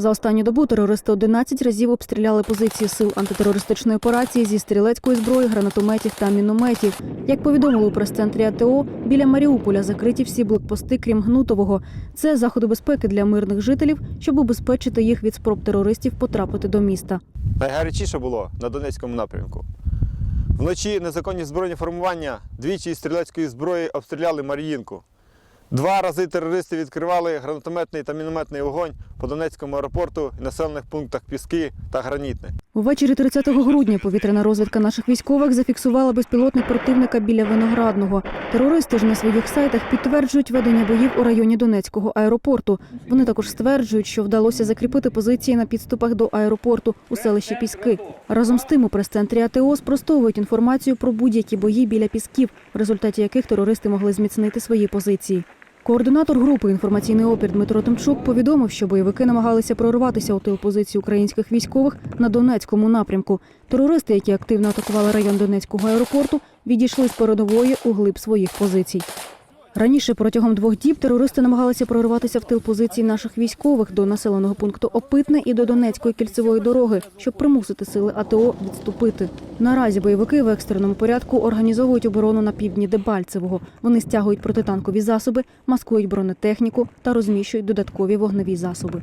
За останню добу терористи 11 разів обстріляли позиції сил антитерористичної операції зі стрілецької зброї, гранатометів та мінометів. Як повідомили у прес-центрі АТО, біля Маріуполя закриті всі блокпости, крім Гнутового. Це заходи безпеки для мирних жителів, щоб убезпечити їх від спроб терористів потрапити до міста. Найгарячіше було на Донецькому напрямку. Вночі незаконні збройні формування двічі стрілецької зброї обстріляли Мар'їнку. Два рази терористи відкривали гранатометний та мінометний вогонь по Донецькому аеропорту і населених пунктах Піски та Гранітне. Увечері 30 грудня повітряна розвідка наших військових зафіксувала безпілотник противника біля Виноградного. Терористи ж на своїх сайтах підтверджують ведення боїв у районі Донецького аеропорту. Вони також стверджують, що вдалося закріпити позиції на підступах до аеропорту у селищі Піски. Разом з тим у прес-центрі АТО спростовують інформацію про будь-які бої біля пісків, в результаті яких терористи могли зміцнити свої позиції. Координатор групи інформаційний опір Дмитро Тимчук повідомив, що бойовики намагалися прорватися у тил позиції українських військових на Донецькому напрямку. Терористи, які активно атакували район Донецького аеропорту, відійшли з передової у глиб своїх позицій. Раніше протягом двох діб терористи намагалися прорватися в тил позицій наших військових до населеного пункту Опитне і до Донецької кільцевої дороги, щоб примусити сили АТО відступити. Наразі бойовики в екстреному порядку організовують оборону на півдні Дебальцевого. Вони стягують протитанкові засоби, маскують бронетехніку та розміщують додаткові вогневі засоби.